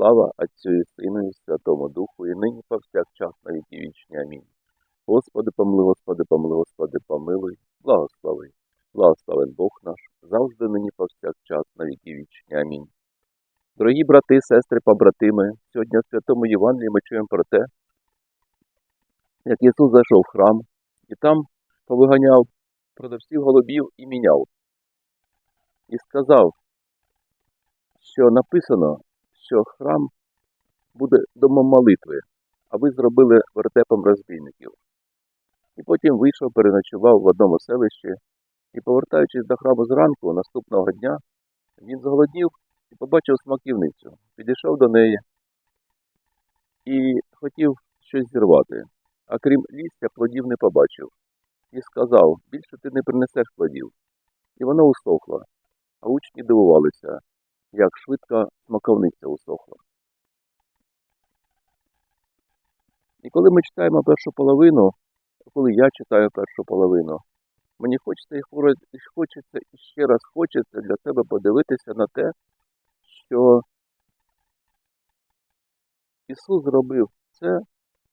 Слава Отцю і Сину і Святому Духу, і нині повсякчас на віки вічні. Амінь. Господи, помилуй, Господи, помилуй, Господи, помилуй, благослови. Благословен Бог наш, завжди нині повсякчас на віки вічні. Амінь. Дорогі брати, сестри, побратими, сьогодні в Святому Євангелії ми чуємо про те, як Ісус зайшов в храм і там повиганяв продавців голубів і міняв. І сказав, що написано, що храм буде домом молитви, а ви зробили вертепом розбійників. І потім вийшов, переночував в одному селищі, і, повертаючись до храму зранку, наступного дня, він зголоднів і побачив смаківницю. Підійшов до неї і хотів щось зірвати, а крім лістя, плодів не побачив. І сказав, більше ти не принесеш плодів. І воно усохло, а учні дивувалися, як швидко смаковниця усохла. І коли ми читаємо першу половину, коли я читаю першу половину, мені хочеться і хочеться і ще раз хочеться для себе подивитися на те, що Ісус зробив це,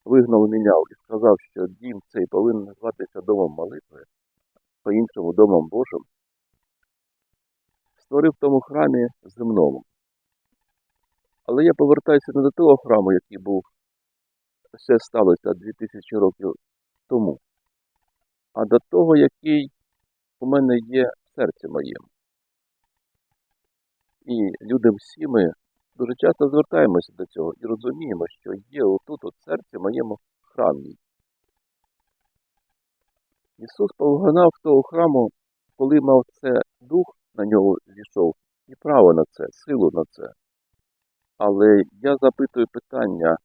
вигнав міняв і сказав, що дім цей повинен називатися домом молитви, по-іншому домом Божим, створив в тому храмі земному. Але я повертаюся не до того храму, який був все сталося 2000 років тому, а до того, який у мене є в серці. І люди всі ми дуже часто звертаємося до цього і розуміємо, що є отут, от в серці моєму храмі. Ісус повгнав того храму, коли мав це дух на нього зійшов, і право на це, силу на це. Але я запитую питання,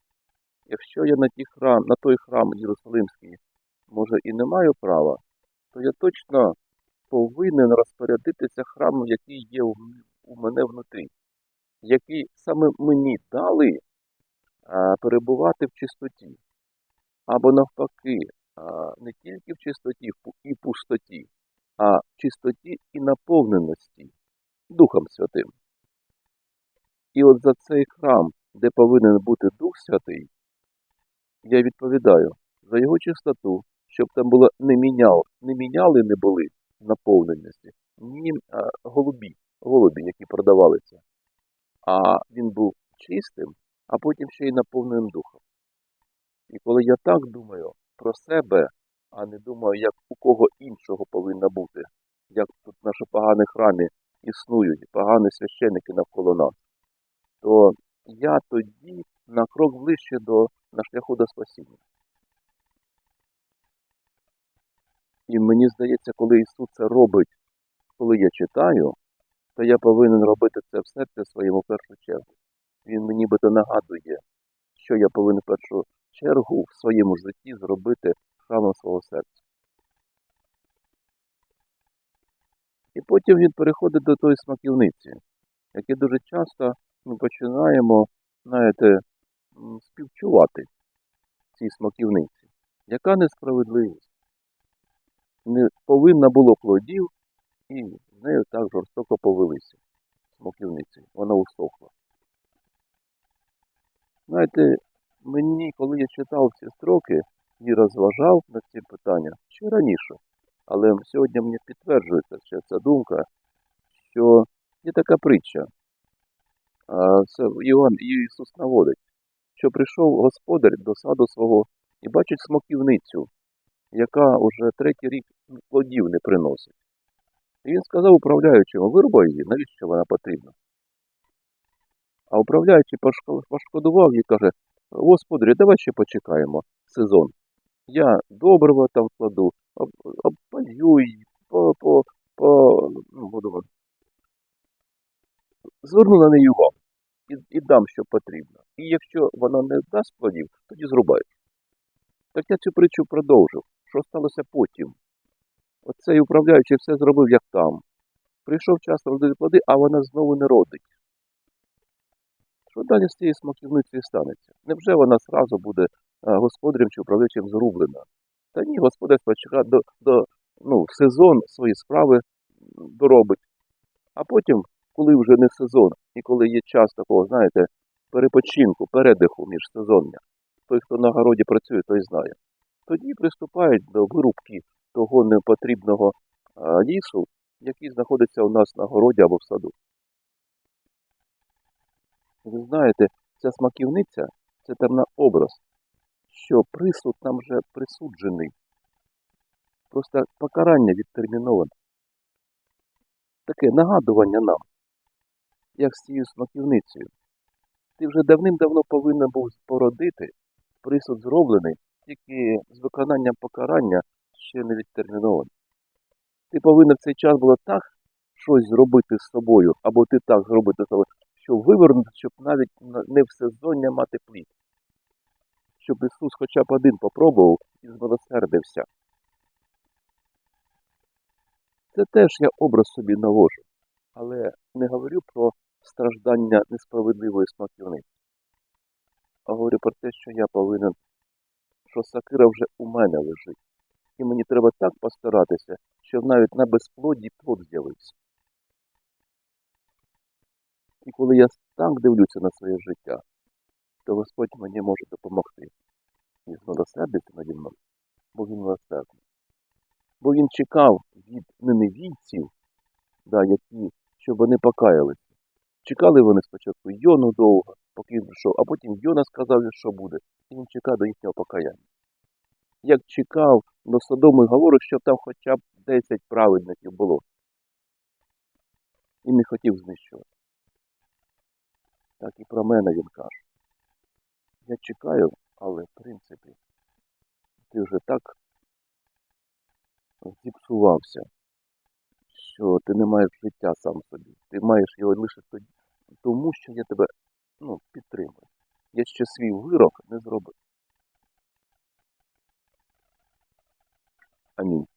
якщо я на, ті храм, на той храм Єрусалимський, може, і не маю права, то я точно повинен розпорядитися храмом, який є у мене внутрі, який саме мені дали а, перебувати в чистоті, або навпаки, а, не тільки в чистоті і пустоті, а чистоті і наповненості Духом Святим. І от за цей храм, де повинен бути Дух Святий, я відповідаю за його чистоту, щоб там було не міняв, не міняли не були наповненості, ні голубі, голубі, які продавалися. А він був чистим, а потім ще й наповненим духом. І коли я так думаю про себе, а не думаю, як кого іншого повинно бути, як тут наші погані храмі існують, погані священники навколо нас, то я тоді на крок ближче до на шляху до спасіння. І мені здається, коли Ісус це робить, коли я читаю, то я повинен робити це в серці своєму в першу чергу. Він мені би то нагадує, що я повинен в першу чергу в своєму житті зробити потім він переходить до тої смаківниці, яке дуже часто ми починаємо, знаєте, співчувати цій смаківниці. Яка несправедливість? Не повинна було плодів, і з нею так жорстоко повелися смоківниці. Вона усохла. Знаєте, мені, коли я читав ці строки і розважав над цим питанням ще раніше, але сьогодні мені підтверджується ще ця думка, що є така притча. Це Іван Ісус наводить, що прийшов господар до саду свого і бачить смоківницю, яка уже третій рік плодів не приносить. І він сказав управляючому, вирубай її, навіщо вона потрібна? А управляючий пошкодував і каже, господарю, давай ще почекаємо сезон. Я добриво там кладу, об- обпалю її, по, по, по, ну, буду, зверну на неї увагу. і, і дам, що потрібно. І якщо воно не дасть плодів, тоді зрубаєш. Так я цю притчу продовжив. Що сталося потім? Оцей управляючий все зробив, як там. Прийшов час родити плоди, а вона знову не родить. Що далі з цією смаківницею станеться? Невже вона зразу буде господарем чи управлячим зрублена? Та ні, господар спочатку до, до, ну, сезон свої справи доробить. А потім, коли вже не сезон, і коли є час такого, знаєте, перепочинку, передиху між сезоння, той, хто на городі працює, той знає. Тоді приступають до вирубки того непотрібного лісу, який знаходиться у нас на городі або в саду. Ви знаєте, ця смаківниця це там на образ, що присуд нам вже присуджений. Просто покарання відтерміноване. Таке нагадування нам, як з цією смаківницею. Ти вже давним-давно повинен був породити, присуд зроблений, тільки з виконанням покарання ще не відтерміновано. Ти повинен в цей час було так щось зробити з собою, або ти так зробити з собою, що вивернути, щоб навіть не в сезоння мати плід. Щоб Ісус хоча б один попробував і змилосердився. Це теж я образ собі навожу, але не говорю про страждання несправедливої смаківниці, а говорю про те, що я повинен, що сакира вже у мене лежить. І мені треба так постаратися, щоб навіть на безплоді плод з'явився. І коли я так дивлюся на своє життя, то Господь мені може допомогти і змилосердити наді мною, бо він милосердний. Бо він чекав від неневійців, да, які, щоб вони покаялися. Чекали вони спочатку Йону довго, поки він прийшов, а потім Йона сказав, що буде, і він чекав до їхнього покаяння. Як чекав до Содому і говорив, щоб там хоча б 10 праведників було. І не хотів знищувати. Так і про мене він каже. Я чекаю, але в принципі ти вже так зіпсувався, що ти не маєш життя сам собі. Ти маєш його лише тоді, тому що я тебе ну, підтримую. Я ще свій вирок не зробив. Амінь.